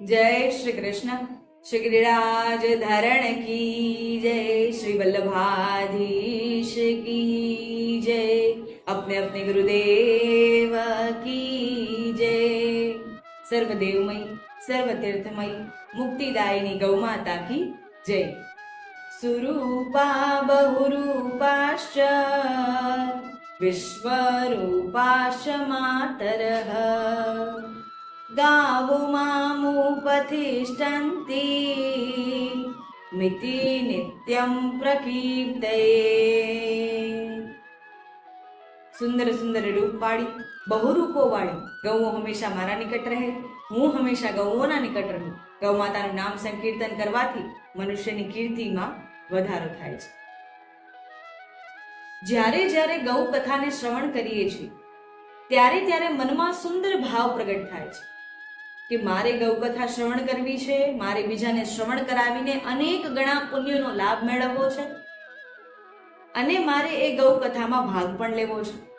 જય શ્રી કૃષ્ણ શ્રી ગિરિરાજ ધરણ કી જય શ્રી વલ્લભાધીશ કી જય અપને અપને ગુરુદેવ કી જય સર્વદેવમય સર્વતીર્થમય મુક્તિદાયની ગૌમાતા કી જય સુરૂપા બહુરૂપાશ્ચ વિશ્વરૂપાશ માતરઃ ગાવો મામુપતિષ્ઠન્તિ મિતિ નિત્યમ પ્રકીર્તયે. સુંદર સુંદર બહુરૂપો વાળી. ગૌઓ હંમેશા મારા નિકટ રહે, હું હંમેશા ગૌઓના નિકટ રહું. ગૌ માતાનું નામ સંકીર્તન કરવાથી મનુષ્યની કીર્તિમાં વધારો થાય છે. જ્યારે જ્યારે ગૌ કથાને શ્રવણ કરીએ છીએ, ત્યારે ત્યારે મનમાં સુંદર ભાવ પ્રગટ થાય છે. કે મારે ગૌકથા શ્રવણ કરવી છે, મારે બીજાને શ્રવણ કરાવીને અનેક ગણા પુણ્યનો લાભ મેળવવો છે. અને મારે એ ગૌકથામાં ભાગ પણ લેવો છે.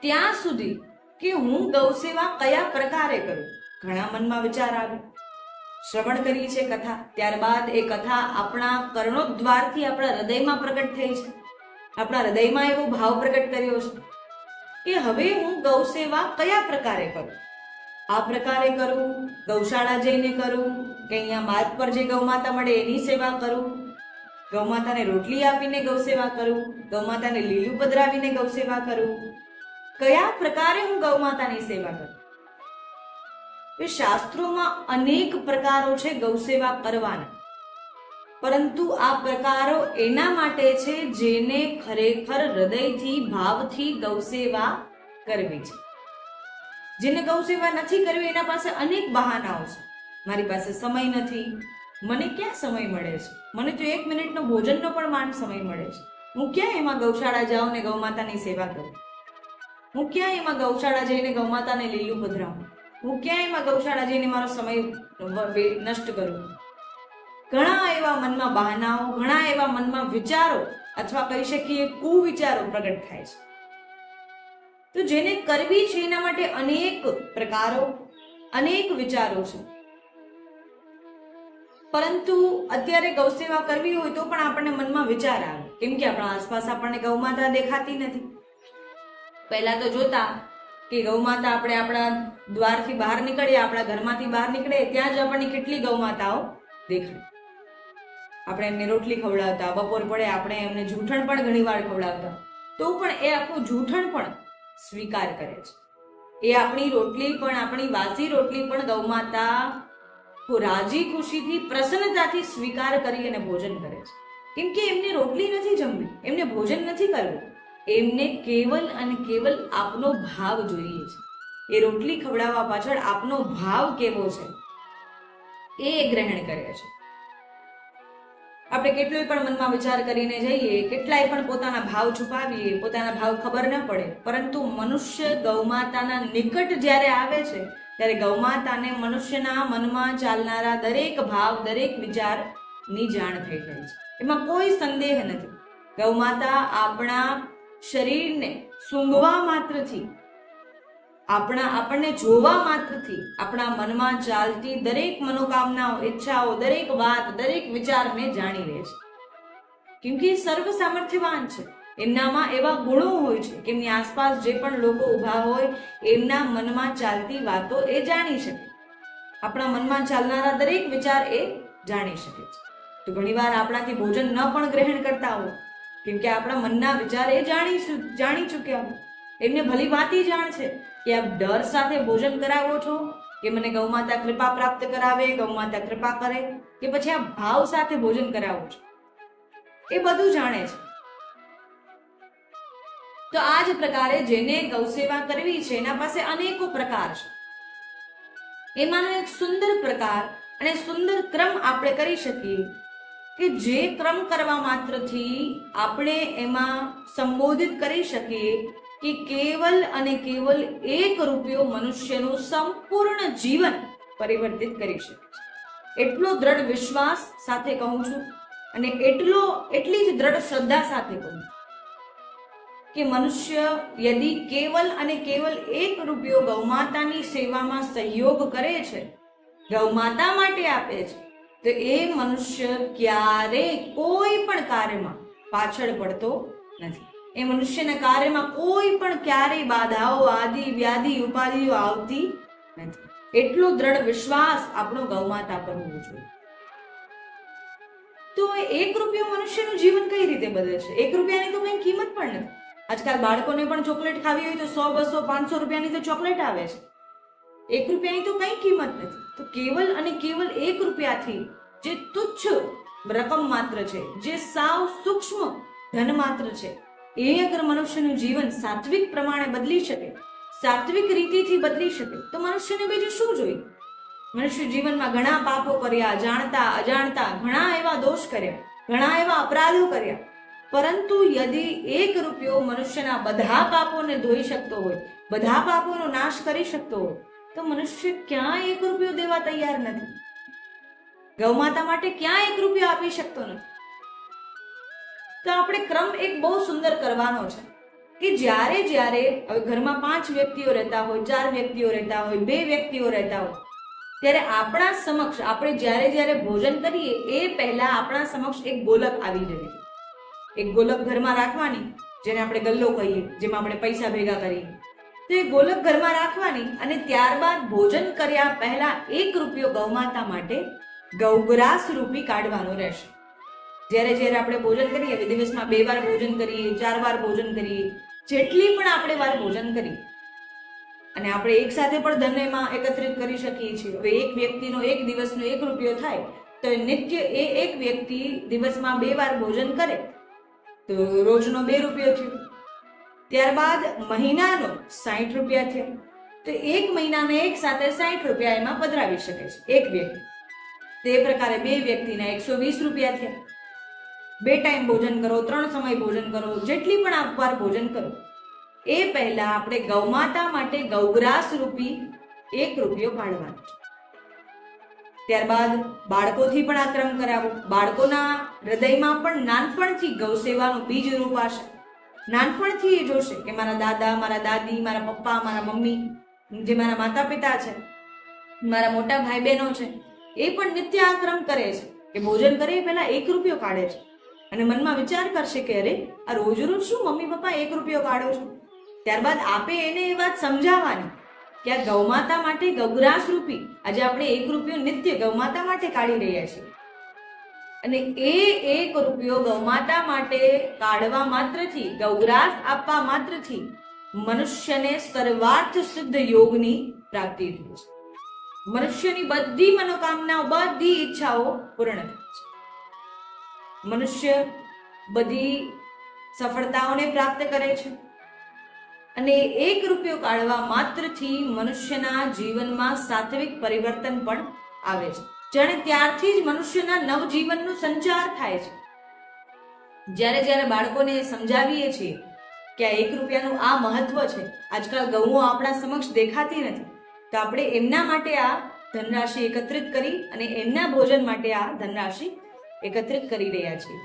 ત્યાં સુધી કે હું ગૌ સેવા કયા પ્રકારે કરું? ઘણા મનમાં વિચાર આવે શ્રવણ કરી છે કથા. ત્યારબાદ એ કથા આપણા કર્ણોદ્વારથી આપણા હૃદયમાં પ્રગટ થઈ છે. આપણા હૃદયમાં એવો ભાવ પ્રગટ કર્યો છે કે હવે હું ગૌ સેવા કયા પ્રકારે કરું? આ પ્રકારે કરું, ગૌશાળા જઈને કરું, કે અહીંયા માર્ગ પર જે ગૌમાતા મળે એની સેવા કરું. ગૌમાતાને રોટલી આપીને ગૌસેવા કરું ગૌમાતાને લીલું પધરાવીને ગૌસેવા કરું. કયા પ્રકારે હું ગૌમાતાની સેવા કરું? એ શાસ્ત્રોમાં અનેક પ્રકારો છે ગૌસેવા કરવાના. પરંતુ આ પ્રકારો એના માટે છે જેને ખરેખર હૃદયથી, ભાવથી ગૌસેવા કરવી છે. જેને ગૌ સેવા નથી કરવી એના પાસે અનેક બહાનાઓ છે. મારી પાસે સમય નથી. મને ક્યાં સમય મળે છે? મને તો એક મિનિટનો ભોજનનો પણ માંડ સમય મળે છે. હું ક્યાં એમાં ગૌશાળા જાઉં ને ગૌમાતાની સેવા કરું? હું ક્યાં એમાં ગૌશાળા જઈને ગૌમાતાને લીલું પધરાવું? હું ક્યાં એમાં ગૌશાળા જઈને મારો સમય નષ્ટ કરું? ઘણા એવા મનમાં બહાનાઓ, ઘણા એવા મનમાં વિચારો અથવા કહી શકીએ કુવિચારો પ્રગટ થાય છે. તો જેને કરવી છે એના માટે અનેક પ્રકારો, અનેક વિચારો છે. પરંતુ અત્યારે ગૌસેવા કરવી હોય તો પણ આપણને મનમાં વિચાર આવે. કેમ કે આપણા આસપાસ આપણને ગૌમાતા દેખાતી નથી. પહેલા તો જોતા કે ગૌમાતા આપણે આપણા દ્વારથી બહાર નીકળીએ, આપણા ઘરમાંથી બહાર નીકળીએ, ત્યાં જ આપણને કેટલી ગૌમાતાઓ દેખાય. આપણે એમને રોટલી ખવડાવતા, બપોર પડે આપણે એમને જૂઠણ પણ ઘણીવાર ખવડાવતા. તો પણ એ આપણું જૂઠણ પણ સ્વીકાર કરે છે. એ આપણી રોટલી પણ, આપણી વાસી રોટલી પણ ગૌમાતા રાજી ખુશીથી પ્રસન્નતાથી સ્વીકાર કરી અને ભોજન કરે છે. કેમ કે એમને રોટલી નથી જમવી, એમને ભોજન નથી કરવું. એમને કેવલ અને કેવલ આપનો ભાવ જોઈએ છે. એ રોટલી ખવડાવવા પાછળ આપનો ભાવ કેવો છે? એ ગ્રહણ કરે છે. આપણે કેટલોય પણ મનમાં વિચાર કરીને જઈએ, કેટલાય પણ પોતાના ભાવ છુપાવીએ, પોતાના ભાવ ખબર ન પડે. પરંતુ મનુષ્ય ગૌમાતાના નિકટ જ્યારે આવે છે, ત્યારે ગૌમાતાને મનુષ્યના મનમાં ચાલનારા દરેક ભાવ, દરેક વિચારની જાણ થઈ જાય છે. એમાં કોઈ સંદેહ નથી. ગૌમાતા આપણા શરીરને સૂંઘવા માત્રથી આપણા આપણને જોવા માત્રથી, આપણા મનમાં ચાલતી દરેક મનોકામનાઓ, ઈચ્છાઓ, દરેક વાત, દરેક વિચારને જાણી લે છે. કેમ કે સર્વ સામર્થ્યવાન છે. એમનામાં એવા ગુણો હોય છે કે એમની આસપાસ જે પણ લોકો ઊભા હોય, એમના મનમાં ચાલતી વાતો એ જાણી શકે. આપણા મનમાં ચાલનારા દરેક વિચાર એ જાણી શકે છે. તો ઘણીવાર આપણાથી ભોજન ન પણ ગ્રહણ કરતા હોય, કેમ કે આપણા મનના વિચાર એ જાણી જાણી ચૂક્યા હોય. એમને ભલી વાતી જાણ છે કે આપ ડર સાથે ભોજન કરાવો છો? કે મને ગૌમાતા કૃપા પ્રાપ્ત કરાવે ગૌમાતા કૃપા કરે, કે પછી આ ભાવ સાથે ભોજન કરાવો છો? એ બધું જાણે છે. તો આ જ પ્રકારે જેને ગૌસેવા કરવી છે, એના પાસે અનેકો પ્રકાર છે. એમાંનો એક સુંદર પ્રકાર અને સુંદર ક્રમ આપણે કરી શકીએ કે જે ક્રમ કરવા માત્રથી આપણે એમાં સંબોધિત કરી શકીએ કે કેવલ અને કેવલ એક રૂપિયો મનુષ્યનું સંપૂર્ણ જીવન પરિવર્તિત કરી શકે છે. એટલો દ્રઢ વિશ્વાસ સાથે કહું છું અને એટલો, એટલી જ દ્રઢ શ્રદ્ધા સાથે કહું છું કે મનુષ્ય યદિ કેવલ અને કેવલ એક રૂપિયો ગૌમાતાની સેવામાં સહયોગ કરે છે, ગૌમાતા માટે આપે છે, તો એ મનુષ્ય ક્યારેય કોઈ પણ કાર્યમાં પાછળ પડતો નથી. એ મનુષ્યના કાર્યમાં કોઈ પણ ક્યારેય બાધાઓ, આદિ, વ્યાધિ, ઉપાધિઓ આવતી નથી. એટલો દ્રઢ વિશ્વાસ આપણો ગૌમાતા પર હોવો જોઈએ. તો એક રૂપિયો મનુષ્યનું જીવન કઈ રીતે બદલે છે? એક રૂપિયાની તો કઈ કિંમત પણ નથી. આજકાલ બાળકોને પણ ચોકલેટ ખાવી હોય તો સો, બસો, પાંચસો રૂપિયાની તો ચોકલેટ આવે છે. એક રૂપિયાની તો કઈ કિંમત નથી. તો કેવલ અને કેવલ એક રૂપિયાથી જે તુચ્છ રકમ માત્ર છે, જે સાવ સૂક્ષ્મ ધન માત્ર છે એ અગર મનુષ્યનું જીવન સાત્વિક પ્રમાણે બદલી શકે, સાત્વિક રીતિથી બદલી શકે, તો મનુષ્યને બીજું શું જોઈએ? મનુષ્ય જીવનમાં ઘણા પાપો કર્યા, જાણતા, અજાણતા, ઘણા એવા દોષ કર્યા, ઘણા એવા અપરાધો કર્યા. પરંતુ યદી એક રૂપિયો મનુષ્યના બધા પાપોને ધોઈ શકતો હોય, બધા પાપોનો નાશ કરી શકતો હોય, તો મનુષ્ય ક્યાં એક રૂપિયો દેવા તૈયાર નથી? ગૌમાતા માટે ક્યાં એક રૂપિયો આપી શકતો નથી? તો આપણે ક્રમ એક બહુ સુંદર કરવાનો છે કે જ્યારે જ્યારે હવે ઘરમાં પાંચ વ્યક્તિઓ રહેતા હોય, ચાર વ્યક્તિઓ રહેતા હોય, બે વ્યક્તિઓ રહેતા હોય, ત્યારે આપણા સમક્ષ આપણે જ્યારે જ્યારે ભોજન કરીએ, એ પહેલા આપણા સમક્ષ એક ગોલક આવી જવી એક ગોલક ઘરમાં રાખવાની, જેને આપણે ગલ્લો કહીએ, જેમાં આપણે પૈસા ભેગા કરીએ. તો એ ગોલક ઘરમાં રાખવાની અને ત્યારબાદ ભોજન કર્યા પહેલા એક રૂપિયો ગૌમાતા માટે ગૌગ્રાસ રૂપી કાઢવાનો રહેશે. જ્યારે જ્યારે આપણે ભોજન કરીએ હવે દિવસમાં બે વાર ભોજન કરીએ, ચાર વાર ભોજન કરીએ, જેટલી પણ આપણે વાર ભોજન કરીએ, અને આપણે એક સાથે પણ ધનેમાં એકત્રિત કરી શકીએ છીએ હવે એક વ્યક્તિનો એક દિવસનો એક રૂપિયો થાય, તો નિત્ય એ એક વ્યક્તિ દિવસમાં બે વાર ભોજન કરે, તો રોજનો બે રૂપિયો થયો. ત્યારબાદ મહિનાનો સાઠ રૂપિયા થયો, તો એક મહિનાને એક સાથે સાઠ રૂપિયા એમાં પધરાવી શકે છે, એક વ્યક્તિ. તે પ્રકારે બે વ્યક્તિના એકસો વીસ રૂપિયા થયા. બે ટાઈમ ભોજન કરો, ત્રણ સમય ભોજન કરો, જેટલી પણ આપવાર ભોજન કરો. એ પહેલા આપણે ગૌમાતા માટે ગૌગ્રાસ રૂપી એક રૂપિયો પાડવાનો ત્યારબાદ બાળકોથી પણ આ ક્રમ કરાવો. બાળકોના હૃદયમાં પણ નાનપણથી ગૌ સેવાનું બીજ રૂપાશે નાનપણથી એ જોશે કે મારા દાદા, મારા દાદી, મારા પપ્પા, મારા મમ્મી, જે મારા માતા પિતા છે, મારા મોટા ભાઈ બહેનો છે, એ પણ નિત્ય આ ક્રમ કરે છે કે ભોજન કરે એ પહેલાં એક રૂપિયો કાઢે છે. અને મનમાં વિચાર કરશે કે અરે, આ રોજ રોજ શું મમ્મી પપ્પા એક રૂપિયો કાઢો છો? ત્યારબાદ આપે એને એ વાત સમજાવવાની કે આ ગૌમાતા માટે ગૌગ્રાસ રૂપી આજે આપણે એક રૂપિયો નિત્ય ગૌમાતા માટે કાઢી રહ્યા છીએ. અને એ એક રૂપિયો ગૌમાતા માટે કાઢવા માત્રથી, ગૌગ્રાસ આપવા માત્રથી મનુષ્યને સર્વાર્થ સિદ્ધ યોગની પ્રાપ્તિ થઈ છે. મનુષ્યની બધી મનોકામનાઓ, બધી ઈચ્છાઓ પૂર્ણ થાય છે. મનુષ્ય બધી સફળતાઓને પ્રાપ્ત કરે છે. અને એક રૂપિયો કાઢવા માત્રથી મનુષ્યના જીવનમાં સાત્વિક પરિવર્તન પણ આવે છે. જાણે ત્યારથી જ મનુષ્યના નવજીવનનો સંચાર થાય છે. જ્યારે જ્યારે બાળકોને સમજાવીએ છીએ કે આ એક રૂપિયાનું આ મહત્વ છે, આજકાલ ગૌઓ આપણા સમક્ષ દેખાતી નથી, તો આપણે એમના માટે આ ધનરાશિ એકત્રિત કરી અને એમના ભોજન માટે આ ધનરાશિ એકત્રિત કરી રહ્યા છીએ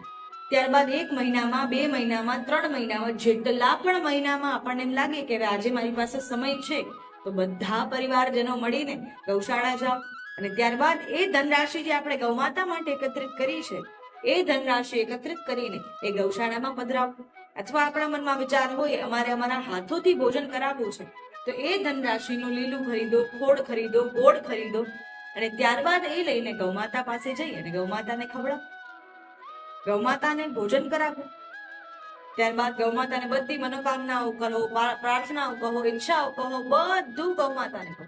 ત્યારબાદ એક મહિનામાં, બે મહિનામાં, ત્રણ મહિનામાં, જેટલા પણ મહિનામાં આપણને લાગે કે હવે આજે મારી પાસે સમય છે, તો બધા પરિવારજનો મળીને ગૌશાળા જાઓ. અને ત્યારબાદ એ ધનરાશિ જે આપણે ગૌમાતા માટે એકત્રિત કરી છે, એ ધનરાશિ એકત્રિત કરીને એ ગૌશાળામાં પધરાવો. અથવા આપણા મનમાં વિચાર હોય, અમારે અમારા હાથોથી ભોજન કરાવવું છે, તો એ ધનરાશિનું લીલું ખરીદો, ખોડ ખરીદો, ગોળ ખરીદો અને ત્યારબાદ એ લઈને ગૌમાતા પાસે જઈ અને ગૌમાતાને ખવડાવો. ગૌમાતાને ભોજન કરાવો. ત્યારબાદ ગૌમાતાને બધી મનોકામનાઓ કરો પ્રાર્થનાઓ કહો, ઈચ્છાઓ કહો, બધું ગૌમાતાને કહો.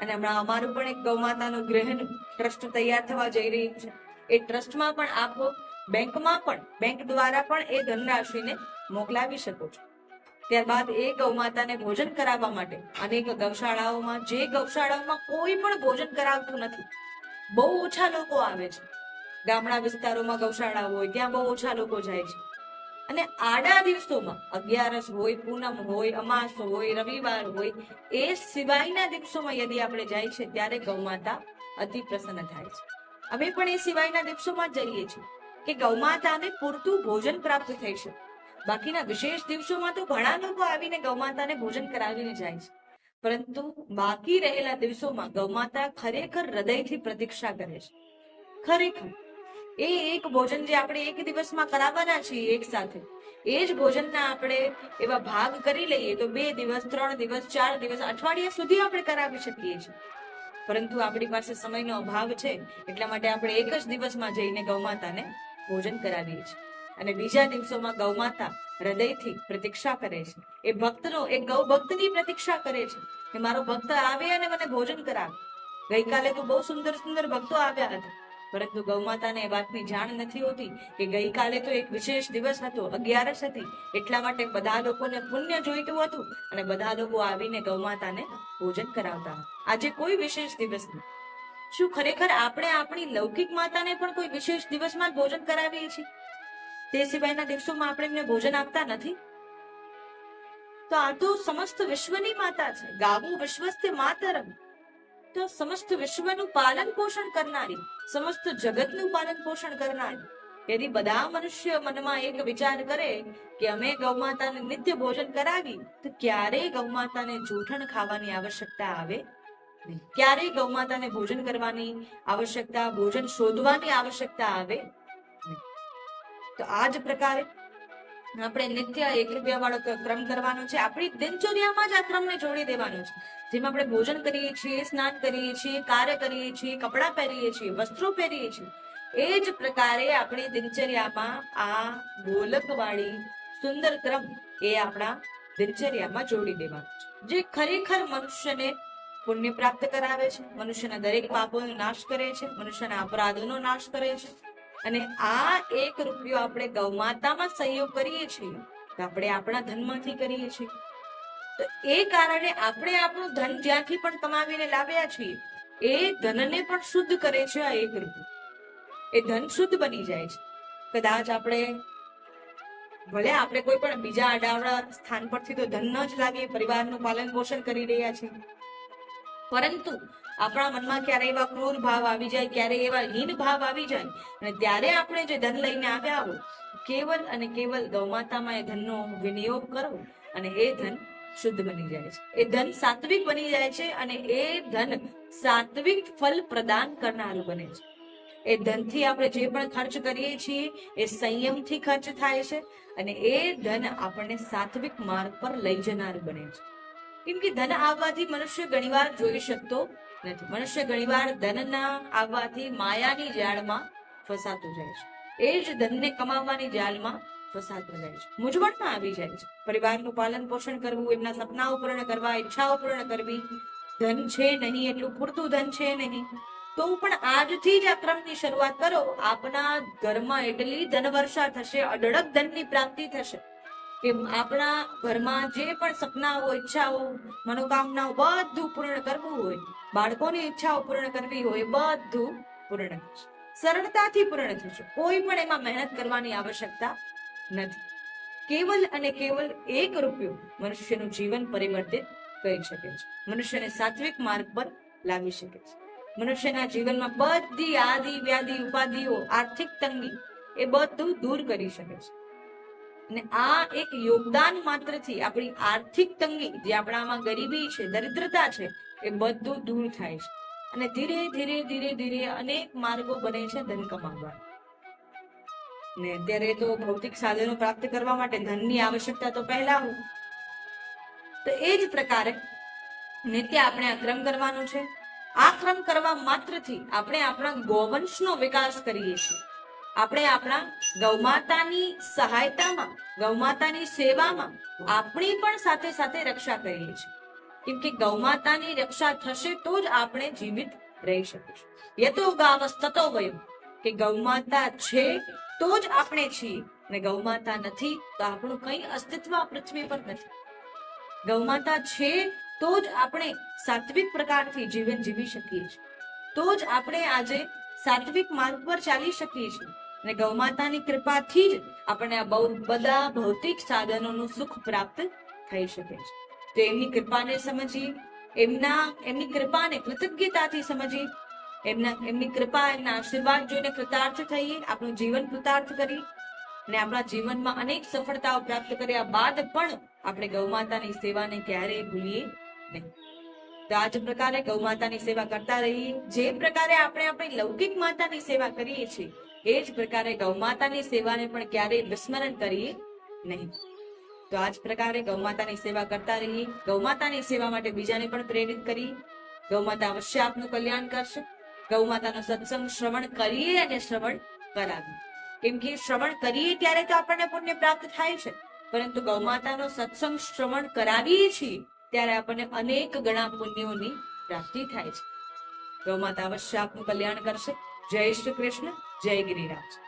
અને હમણાં અમારું પણ એક ગૌમાતાનું ગ્રહણ ટ્રસ્ટ તૈયાર થવા જઈ રહ્યું છે. એ ટ્રસ્ટમાં પણ આપો, બેંકમાં પણ, બેંક દ્વારા પણ એ ધનરાશિને મોકલાવી શકો છો. ત્યારબાદ એ ગૌમાતાને ભોજન કરાવવા માટે અનેક ગૌશાળાઓમાં જે ગૌશાળાઓમાં કોઈ પણ ભોજન કરાવતું નથી, બહુ ઓછા લોકો આવે છે. ગામડા વિસ્તારોમાં ગૌશાળા હોય, ત્યાં બહુ ઓછા લોકો જાય છે. અને આડા દિવસોમાં, અગિયારસ હોય, પૂનમ હોય, અમાસ હોય, રવિવાર હોય, એ સિવાયના દિવસોમાં યદી આપણે જાય છે, ત્યારે ગૌમાતા અતિ પ્રસન્ન થાય છે. અમે પણ એ સિવાયના દિવસોમાં જઈએ છીએ કે ગૌમાતાને પૂરતું ભોજન પ્રાપ્ત થઈ શકે. બાકીના વિશેષ દિવસોમાં તો ઘણા લોકો આવીને ગૌમાતાને ભોજન કરાવીને જાય છે. પરંતુ બાકી રહેલા દિવસોમાં ગૌમાતા ખરેખર હૃદયથી પ્રતીક્ષા કરે છે. ખરેખર. એ એક ભોજન જે આપણે એક દિવસમાં કરાવવાના છીએ એક સાથે, એ જ ભોજનના આપણે એવા ભાગ કરી લઈએ તો બે દિવસ, ત્રણ દિવસ, ચાર દિવસ, અઠવાડિયા સુધી આપણે કરાવી શકીએ છીએ. પરંતુ આપણી પાસે સમયનો અભાવ છે, એટલા માટે આપણે એક જ દિવસમાં જઈને ગૌમાતાને ભોજન કરાવીએ છીએ. અને બીજા દિવસોમાં ગૌમાતા હૃદયથી પ્રતીક્ષા કરે છે. એ ભક્તનો, એ ગૌ ભક્તની પ્રતીક્ષા કરે છે કે મારો ભક્ત આવે અને મને ભોજન કરાવે. ગઈકાલે તો બહુ સુંદર સુંદર ભક્તો આવ્યા હતા. પરંતુ ગૌમાતાને એ વાતની જાણ નથી હોતી કે ગઈકાલે તો એક વિશેષ દિવસ હતો, અગિયારસ હતી. એટલા માટે બધા લોકોને પુણ્ય જોઈતું હતું અને બધા લોકો આવીને ગૌમાતાને ભોજન કરાવતા આજે કોઈ વિશેષ દિવસ નથી શું ખરેખર આપણે આપણી લૌકિક માતાને પણ કોઈ વિશેષ દિવસમાં ભોજન કરાવીએ છીએ? તે સિવાયના દિવસોમાં આપણે એમને ભોજન આપતા નથી. તો આ તો સમસ્ત વિશ્વની માતા છે. ગાવું વિશ્વસ્તે માતરમ. તો સમસ્ત વિશ્વનું પાલન પોષણ કરનારી, સમસ્ત જગતનું પાલન પોષણ કરનારી. यदि બધા મનુષ્ય મનમાં એક વિચાર કરે કે અમે ગૌમાતાને નિત્ય ભોજન કરાવી, તો ક્યારેય ગૌમાતાને જૂઠણ ખાવાની આવશ્યકતા આવે? ક્યારેય ગૌમાતાને ભોજન કરવાની આવશ્યકતા, ભોજન શોધવાની આવશ્યકતા આવે? તો આ જ પ્રકારે આપણે નિત્ય એક રૂપિયા વાળો ક્રમ કરવાનો છે. આપણી દિનચર્યામાં જ આ ક્રમને જોડી દેવાનો છે. જેમાં આપણે ભોજન કરીએ છીએ, સ્નાન કરીએ છીએ, કાર્ય કરીએ છીએ, કપડાં પહેરીએ છીએ, વસ્ત્રો પહેરીએ છીએ. એ જ પ્રકારે આપણી દિનચર્યામાં આ ગોલકવાળી સુંદર ક્રમ એ આપણા દિનચર્યામાં જોડી દેવાનો છે. જે ખરેખર મનુષ્યને પુણ્ય પ્રાપ્ત કરાવે છે. મનુષ્યના દરેક પાપોનો નાશ કરે છે. મનુષ્યના અપરાધોનો નાશ કરે છે. અને આ એક રૂપિયો આપણે ગૌમાતામાં સંયોગ કરીએ છીએ તો આપણે આપણા ધનમાંથી કરીએ છીએ. તો એ કારણે આપણે આપણું ધન જ્યાંથી પણ કમાવીને લાવ્યા છીએ, એ ધનને પણ શુદ્ધ કરે છે આ એક રૂપિયો. એ ધન શુદ્ધ બની જાય છે. કદાચ આપણે, ભલે આપણે કોઈ પણ બીજા અડાવડા સ્થાન પરથી તો ધન ન જ લાવીએ, પરિવારનું પાલન પોષણ કરી રહ્યા છીએ. પરંતુ આપણા મનમાં ક્યારે એવા ક્રૂર ભાવ આવી જાય, ક્યારે એવા હીન ભાવ આવી જાય અને ત્યારે આપણે જે ધન લઈને આવ્યા હો કેવલ અને કેવલ ગૌમાતામાં એ ધનનો વિનિયોગ કરો અને એ ધન શુદ્ધ બની જાય છે. એ ધન સાત્વિક બની જાય છે અને એ ધન સાત્વિક ફલ પ્રદાન કરનારું બને છે. એ ધનથી આપણે જે પણ ખર્ચ કરીએ છીએ, એ સંયમથી ખર્ચ થાય છે અને એ ધન આપણને સાત્વિક માર્ગ પર લઈ જનારું બને છે. કેમ કે ધન આવવાથી મનુષ્ય ઘણીવાર જોઈ શકતો નથી. મનુષ્ય ઘણીવાર ધનના આવવાથી માયાની જાળમાં ફસાતો જાય છે. એ જ ધનને કમાવવાની જાળમાં ફસાતો જાય છે. મૂંઝવણમાં આવી જાય છે. પરિવારનું પાલન પોષણ કરવું, એમના સપનાઓ પૂર્ણ કરવા, ઈચ્છાઓ પૂર્ણ કરવી, ધન છે નહીં એટલું પૂરતું ધન છે નહીં. તો પણ આજથી જ આ ક્રમની શરૂઆત કરો. આપના ઘરમાં એટલી ધન વર્ષા થશે, અઢળક ધનની પ્રાપ્તિ થશે. કે આપણા ઘરમાં જે પણ સપનાઓ, ઈચ્છાઓ, મનોકામનાઓ બધું પૂર્ણ કરવું હોય, બાળકોની ઈચ્છાઓ પૂર્ણ કરવી હોય, બધું પૂર્ણ થશે સરળતાથી પૂર્ણ થશે કોઈ પણ એમાં મહેનત કરવાની આવશ્યકતા નથી. કેવલ અને કેવલ એક રૂપિયો મનુષ્યનું જીવન પરિવર્તિત કરી શકે છે. મનુષ્યને સાત્વિક માર્ગ પર લાવી શકે છે. મનુષ્યના જીવનમાં બધી આદિ, વ્યાધિ, ઉપાધિઓ, આર્થિક તંગી એ બધું દૂર કરી શકે છે. અને આ એક યોગદાન માત્રથી આપણી આર્થિક તંગી જે આપણામાં ગરીબી છે, દરિદ્રતા છે, એ બધું દૂર થાય છે. અને ધીરે ધીરે ધીરે ધીરે અનેક માર્ગો બને છે ધન કમાવવા. ને અત્યારે તો ભૌતિક સાધનો પ્રાપ્ત કરવા માટે ધનની આવશ્યકતા તો પહેલા હોય. તો એ જ પ્રકારે નિત્ય આપણે આ ક્રમ કરવાનો છે. આ ક્રમ કરવા માત્રથી આપણે આપણા ગોવંશનો વિકાસ કરીએ છીએ. આપણે આપણા ગૌમાતાની સહાયતામાં, ગૌમાતાની સેવામાં આપણી પણ સાથે સાથે રક્ષા કરીએ છીએ. કેમ કે ગૌમાતાની રક્ષા થશે તો જ આપણે જીવિત રહી શકીશું. યતો ગાવસ તતો વયમ, કે ગૌમાતા છે તો જ આપણે છીએ. અને ગૌમાતા નથી તો આપણું કઈ અસ્તિત્વ પૃથ્વી પર નથી. ગૌમાતા છે તો જ આપણે સાત્વિક પ્રકારથી જીવન જીવી શકીએ છીએ. તો જ આપણે આજે સાત્વિક માર્ગ પર ચાલી શકીએ છીએ. અને ગૌમાતાની કૃપાથી જ આપણને આ બધા ભૌતિક સાધનોનું સુખ પ્રાપ્ત થઈ શકે છે. તો એમની કૃપાને સમજી એમના, એમની કૃપાને કૃતજ્ઞતાથી સમજી એમના, એમની કૃપા, એમના આશીર્વાદ જોઈને કૃતાર્થ થઈએ, આપણું જીવન કૃતાર્થ કરી અને આપણા જીવનમાં અનેક સફળતાઓ પ્રાપ્ત કર્યા બાદ પણ આપણે ગૌમાતાની સેવાને ક્યારેય ભૂલીએ નહીં. તો આ જ પ્રકારે ગૌ માતાની સેવા કરતા રહીએ. જે પ્રકારે આપણે આપણી લૌકિક માતાની સેવા કરીએ છીએ એ જ પ્રકારે ગૌમાતાની સેવાને પણ ક્યારેય વિસ્મરણ કરીએ નહીં. તો આ જ પ્રકારે ગૌમાતાની સેવા કરતા રહીએ ગૌમાતાની સેવા માટે બીજાને પણ પ્રેરિત કરી. ગૌમાતા અવશ્ય આપનું કલ્યાણ કરશે. ગૌમાતાનો સત્સંગ શ્રવણ કરીએ અને શ્રવણ કરાવીએ કેમ કે શ્રવણ કરીએ ત્યારે તો આપણને પુણ્ય પ્રાપ્ત થાય છે. પરંતુ ગૌમાતાનો સત્સંગ શ્રવણ કરાવીએ છીએ ત્યારે આપણને અનેક ગણા પુણ્યોની પ્રાપ્તિ થાય છે. ગૌમાતા અવશ્ય આપનું કલ્યાણ કરશે. જય શ્રી કૃષ્ણ. જય ગિરિરાજ.